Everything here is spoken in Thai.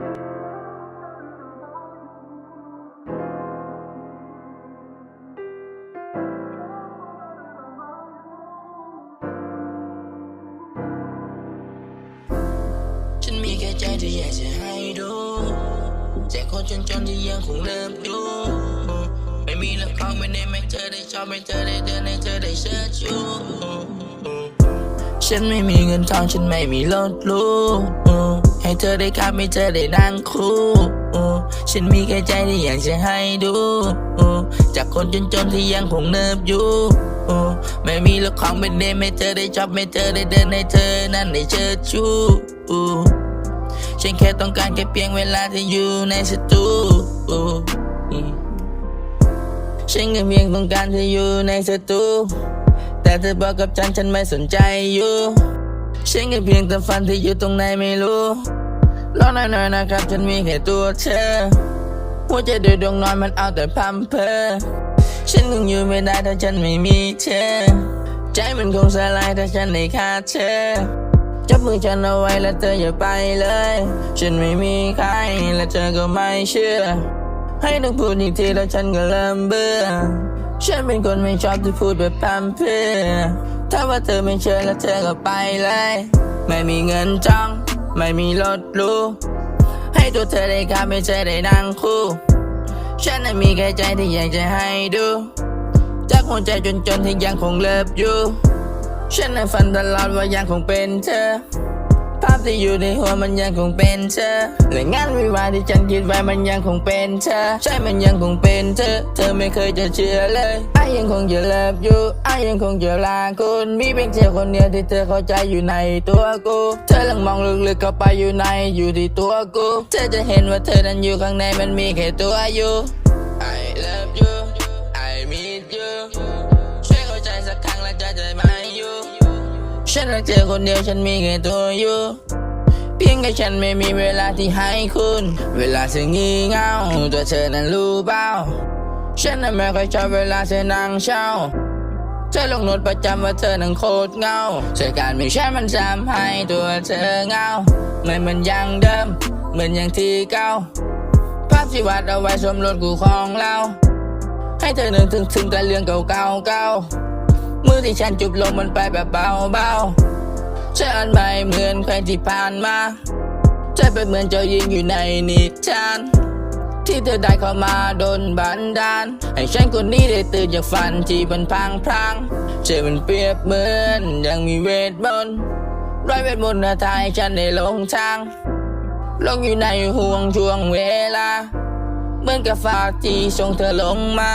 ฉันมีแค่ใจที่อยากจะให้ดูแต่คนจนๆที่ยังคงเลิฟอยู่ไม่มีละครไม่ได้ไม่เธอได้ชอบไม่เธอได้เดินให้เธอได้เชิดชูฉันไม่มีเงินทองฉันไม่มีรถหรู ให้เธอได้ขับให้เธอได้นั่งคู่ฉันมีแค่ใจที่อยากจะให้ดู จากคนจนๆที่ยังคงเนิบอยู่ ไม่มีละครไม่ได้ไม่เธอได้ชอบไม่เธอได้เดินให้เธอนั้นได้เชิดชูฉันแค่ต้องการแค่เพียงเวลาที่อยู่ในสตูฉันแค่เพียงต้องการที่อยู่ในสตูแต่เธอบอกกับฉันฉันไม่สนใจอยู่ ฉันแค่เพียงแต่ฝันที่อยู่ตรงไหนไม่รู้รอหน่อยๆนะครับฉันมีแค่ตัวเธอ หัวใจโดยดวงนอนมันเอาแต่พัมเพอฉันคงอยู่ไม่ได้ถ้าฉันไม่มีเธอ ใจมันคงสลายถ้าฉันได้ขาดเธอ จับมือฉันเอาไว้แล้วเธออย่าไปเลย ฉันไม่มีใครและเธอก็ไม่เชื่อ ให้ต้องพูดอีกทีแล้วฉันก็เริ่มเบื่อ ฉันเป็นคนไม่ชอบที่พูดแบบพร่ำเพรื่อ ถ้าว่าเธอไม่เชื่อแล้วเธอก็ไปเลย ไม่มีเงินจ้อง ไม่มีรถรูให้ตัวเธอได้ขับไม่เธอได้นั่งคู่ ฉันมีแค่ใจที่อยากจะให้ดูจากหัวใจจนจนที่ยังคงเลิฟอยู่ ฉันในฝันตลอดว่ายังคงเป็นเธอ ภาพที่อยู่ในหัวมันยังคงเป็นเธอและงานวิวาที่ฉันคิดไว้มันยังคงเป็นเธอ ใช่มันยังคงเป็นเธอ เธอไม่เคยจะเชื่อเลยไอ้ยังคงจะเลิฟอยู่ไอ้ยังคงจะลาคุณมีเพียงเธอคนเดียวที่เธอเข้าใจอยู่ในตัวกู เธอลังมองลึกๆเข้าไปอยู่ในอยู่ที่ตัวกู เธอจะเห็นว่าเธอนั้นอยู่ข้างในมันมีแค่ตัวอยู่ I love you I miss you ช่วยเข้าใจสักครั้งแล้วจะใจไหม ฉันรักเธอคนเดียวฉันมีแค่ตัวอยู่ เพียงแค่ฉันไม่มีเวลาที่ให้คุณ เวลาเธองี่เงาตัวเธอนั้นรู้เปล่า ฉันนั้นไม่ค่อยชอบเวลาเธอนั่งเช่าเธอลงโน้ตประจำว่าเธอนั้นโคตรเงาใช่การมีฉันมันทำให้ตัวเธอเงาไม่เหมือนอย่างเดิม เหมือนอย่างที่เก่าภาพที่วาดเอาไว้สมรถกูของเรา ให้เธอนึกถึงถึงแต่เรื่องเก่าๆเก่า มือที่ฉันจุบลงมันไปแบบเบาๆฉันไม่เหมือนใครที่ผ่านมาเธอเป็นเหมือนเจ้าหญิงอยู่ในนิทานที่เธอได้เข้ามาโดนบันดาลให้ฉันคนนี้ได้ตื่นจากฝันที่มันพังพรางเธอมันเปรียบเหมือนยังมีเวทมนต์ร้อยเวทมนต์นะทายฉันได้ลงทางลงอยู่ในห่วงช่วงเวลา เหมือนกับฟ้าที่ส่งเธอลงมา